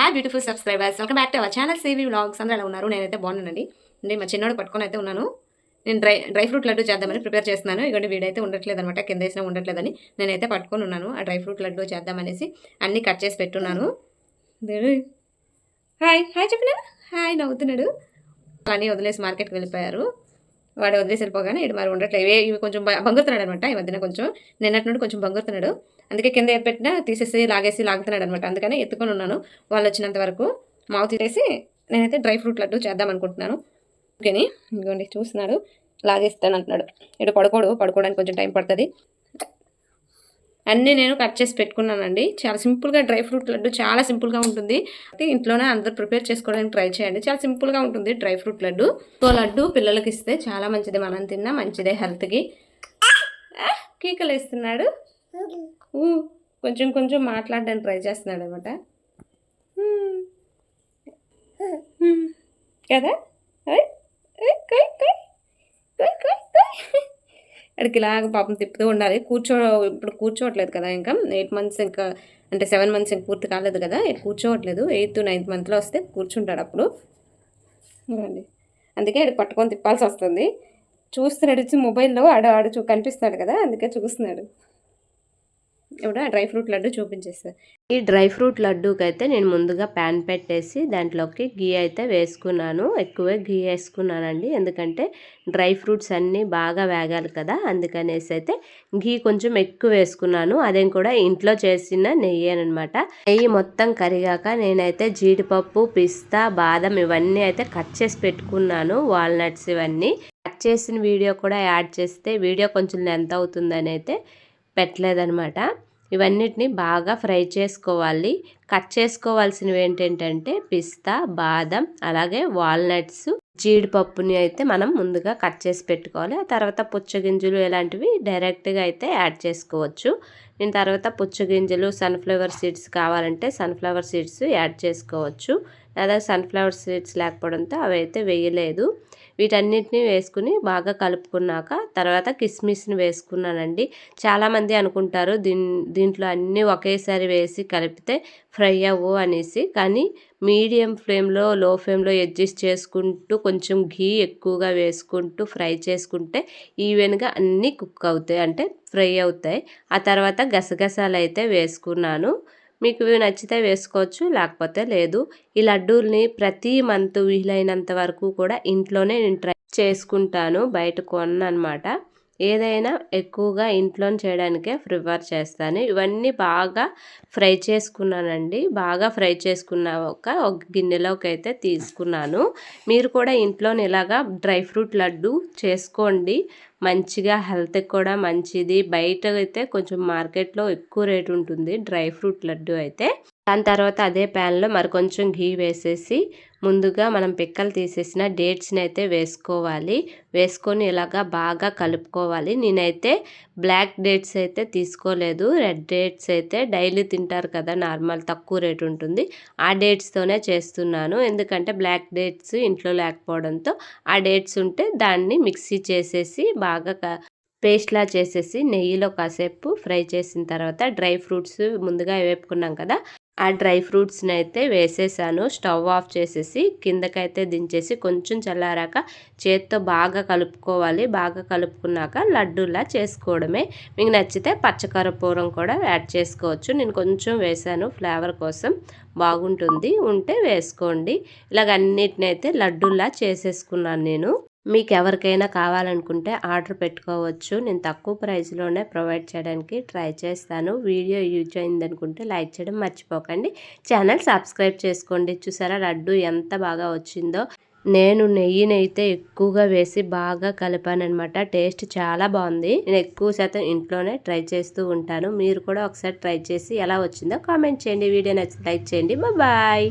Hi beautiful subscribers welcome back to our channel savvy vlogs అందరూ ఎలా ఉన్నారు? నేనైతే బాగున్నానండి. అంటే మా చిన్నోడు పట్టుకొని అయితే ఉన్నాను. నేను డ్రై డ్రై ఫ్రూట్ లడ్డు చేద్దామని ప్రిపేర్ చేస్తున్నాను. ఇవ్వండి వీడైతే ఉండట్లేదు అనమాట కింద వేసినా ఉండట్లేదని నేనైతే పట్టుకొని ఉన్నాను. ఆ డ్రై ఫ్రూట్ లడ్డు చేద్దామనేసి అన్నీ కట్ చేసి పెట్టున్నాను. హాయ్ హాయ్ చెప్పినా? హాయ్ నవ్వుతున్నాడు. కానీ వదిలేసి మార్కెట్కి వెళ్ళిపోయారు. వాడు వదిలేసి వెళ్ళిపోగానే ఇటు మరి ఉండట్లేదు. ఇవి ఇవి కొంచెం బంగుతున్నాడు అనమాట ఈ మధ్యన కొంచెం. నిన్నటి నుండి కొంచెం బంగుతున్నాడు అందుకే కింద ఏర్పెట్టినా తీసేసి లాగేసి లాగుతున్నాడు అనమాట అందుకనే ఎత్తుకొని ఉన్నాను. వాళ్ళు వచ్చినంత వరకు మావు తీసేసి నేనైతే డ్రై ఫ్రూట్ లడ్డు చేద్దాం అనుకుంటున్నాను. ఓకేని ఇదిగోండి చూస్తున్నాడు. లాగేస్తాను అంటున్నాడు ఇటు పడుకోడు పడుకోవడానికి కొంచెం టైం పడుతుంది. అన్నీ నేను కట్ చేసి పెట్టుకున్నానండి. చాలా సింపుల్గా డ్రై ఫ్రూట్ లడ్డు చాలా సింపుల్గా ఉంటుంది. ఇంట్లోనే అందరూ ప్రిపేర్ చేసుకోవడానికి ట్రై చేయండి. చాలా సింపుల్గా ఉంటుంది dry fruit laddu. So laddu పిల్లలకి ఇస్తే చాలా మంచిది. మనం తిన్నా మంచిదే హెల్త్కి. కీకలు వేస్తున్నాడు ఊ, కొంచెం కొంచెం మాట్లాడడానికి ట్రై చేస్తున్నాడు అనమాట కదా? అక్కడికి ఇలాగ పాపం తిప్పుతూ ఉండాలి. కూర్చో ఇప్పుడు కూర్చోవట్లేదు కదా ఇంకా. ఎయిట్ మంత్స్ ఇంకా అంటే సెవెన్ మంత్స్ ఇంకా పూర్తి కాలేదు కదా. కూర్చోవట్లేదు. ఎయిత్ నైన్త్ మంత్లో వస్తే కూర్చుంటాడు అప్పుడు. అండి అందుకే ఇక్కడ పట్టుకొని తిప్పాల్సి వస్తుంది. చూస్తున్నాడు. వచ్చి మొబైల్లో ఆడు ఆడు చూ కనిపిస్తున్నాడు కదా. అందుకే చూస్తున్నాడు. ఇప్పుడు డ్రై ఫ్రూట్ లడ్డు చూపించేస్తాను ఈ డ్రై ఫ్రూట్ లడ్డూకి అయితే నేను ముందుగా ప్యాన్ పెట్టేసి దాంట్లోకి గీ అయితే వేసుకున్నాను. ఎక్కువే గీ వేసుకున్నానండి. ఎందుకంటే డ్రై ఫ్రూట్స్ అన్నీ బాగా వేగాలి కదా. అందుకనేసి అయితే గీ కొంచెం ఎక్కువ వేసుకున్నాను. అదేం కూడా ఇంట్లో చేసిన నెయ్యి అనమాట నెయ్యి మొత్తం కరిగాక నేనైతే జీడిపప్పు పిస్తా బాదం ఇవన్నీ అయితే కట్ చేసి పెట్టుకున్నాను. వాల్నట్స్ ఇవన్నీ. కట్ చేసిన వీడియో కూడా యాడ్ చేస్తే వీడియో కొంచెం లెంత్ అవుతుందని అయితే పెట్టలేదనమాట ఇవన్నిటిని బాగా ఫ్రై చేసుకోవాలి. కట్ చేసుకోవాల్సినవి ఏంటంటే పిస్తా బాదం అలాగే వాల్నట్స్ జీడిపప్పుని అయితే మనం ముందుగా కట్ చేసి పెట్టుకోవాలి. ఆ తర్వాత పుచ్చగింజలు ఇలాంటివి డైరెక్ట్గా అయితే యాడ్ చేసుకోవచ్చు. నేను తర్వాత పుచ్చగింజలు సన్ఫ్లవర్ సీడ్స్ కావాలంటే సన్ఫ్లవర్ సీడ్స్ యాడ్ చేసుకోవచ్చు. లేదా సన్ఫ్లవర్ సీడ్స్ లేకపోవడంతో అవి అయితే వేయలేదు. వీటన్నిటిని వేసుకుని బాగా కలుపుకున్నాక తర్వాత కిస్మిస్ని వేసుకున్నానండి. చాలామంది అనుకుంటారు దీన్ దీంట్లో అన్నీ ఒకేసారి వేసి కలిపితే ఫ్రై అవ్వు అనేసి. కానీ మీడియం ఫ్లేమ్లో లో ఫ్లేమ్లో అడ్జస్ట్ చేసుకుంటూ కొంచెం ఘీ ఎక్కువగా వేసుకుంటూ ఫ్రై చేసుకుంటే ఈవెన్గా అన్నీ కుక్ అవుతాయి. అంటే ఫ్రై అవుతాయి. ఆ తర్వాత గసగసాలు అయితే వేసుకున్నాను. మీకు ఇవి నచ్చితే వేసుకోవచ్చు లేకపోతే లేదు. ఈ లడ్డూల్ని ప్రతి మంత్ వీలైనంత వరకు కూడా ఇంట్లోనే నేను ట్రై చేసుకుంటాను. బయట కొన్నమాట ఏదైనా ఎక్కువగా ఇంట్లో చేయడానికే ప్రిఫర్ చేస్తాను. ఇవన్నీ బాగా ఫ్రై చేసుకున్నానండి. బాగా ఫ్రై చేసుకున్నాక ఒక ఒక గిన్నెలోకి అయితే తీసుకున్నాను. మీరు కూడా ఇంట్లో ఇలాగా డ్రై ఫ్రూట్ లడ్డు చేసుకోండి. మంచిగా హెల్త్కి కూడా మంచిది. బయట అయితే కొంచెం మార్కెట్లో ఎక్కువ రేట్ ఉంటుంది. డ్రై ఫ్రూట్ లడ్డు అయితే. దాని తర్వాత అదే ప్యాన్లో మరి కొంచెం ఘీ వేసేసి ముందుగా మనం పిక్కలు తీసేసిన డేట్స్ని అయితే వేసుకోవాలి. వేసుకొని ఇలాగా బాగా కలుపుకోవాలి. నేనైతే బ్లాక్ డేట్స్ అయితే తీసుకోలేదు. రెడ్ డేట్స్ అయితే డైలీ తింటారు కదా నార్మల్ తక్కువ రేట్ ఉంటుంది. ఆ డేట్స్తోనే చేస్తున్నాను. ఎందుకంటే బ్లాక్ డేట్స్ ఇంట్లో లేకపోవడంతో ఆ డేట్స్ ఉంటే దాన్ని మిక్సీ చేసేసి బాగా బాగా పేస్ట్లా చేసేసి నెయ్యిలో కాసేపు ఫ్రై చేసిన తర్వాత డ్రై ఫ్రూట్స్ ముందుగా వేపుకున్నాం కదా ఆ డ్రై ఫ్రూట్స్ని అయితే వేసేసాను. స్టవ్ ఆఫ్ చేసేసి కిందకైతే దించేసి కొంచెం చల్లారాక చేత్తో బాగా కలుపుకోవాలి. బాగా కలుపుకున్నాక లడ్డూలా చేసుకోవడమే. మీకు నచ్చితే పచ్చకరపూరం కూడా యాడ్ చేసుకోవచ్చు. నేను కొంచెం వేసాను ఫ్లేవర్ కోసం. బాగుంటుంది. ఉంటే వేసుకోండి. ఇలాగ అన్నిటినైతే అయితే లడ్డూలా చేసేసుకున్నాను నేను. మీకు ఎవరికైనా కావాలనుకుంటే ఆర్డర్ పెట్టుకోవచ్చు. నేను తక్కువ ప్రైస్లోనే ప్రొవైడ్ చేయడానికి ట్రై చేస్తాను. వీడియో యూజ్ అయింది అనుకుంటే లైక్ చేయడం మర్చిపోకండి. ఛానల్ సబ్స్క్రైబ్ చేసుకోండి. చూసారా లడ్డు ఎంత బాగా వచ్చిందో. నేను నెయ్యిని అయితే ఎక్కువగా వేసి బాగా కలిపాను అనమాట టేస్ట్ చాలా బాగుంది. నేను ఎక్కువ శాతం ఇంట్లోనే ట్రై చేస్తూ ఉంటాను. మీరు కూడా ఒకసారి ట్రై చేసి ఎలా వచ్చిందో కామెంట్ చేయండి. వీడియో నచ్చి లైక్ చేయండి. బాయ్.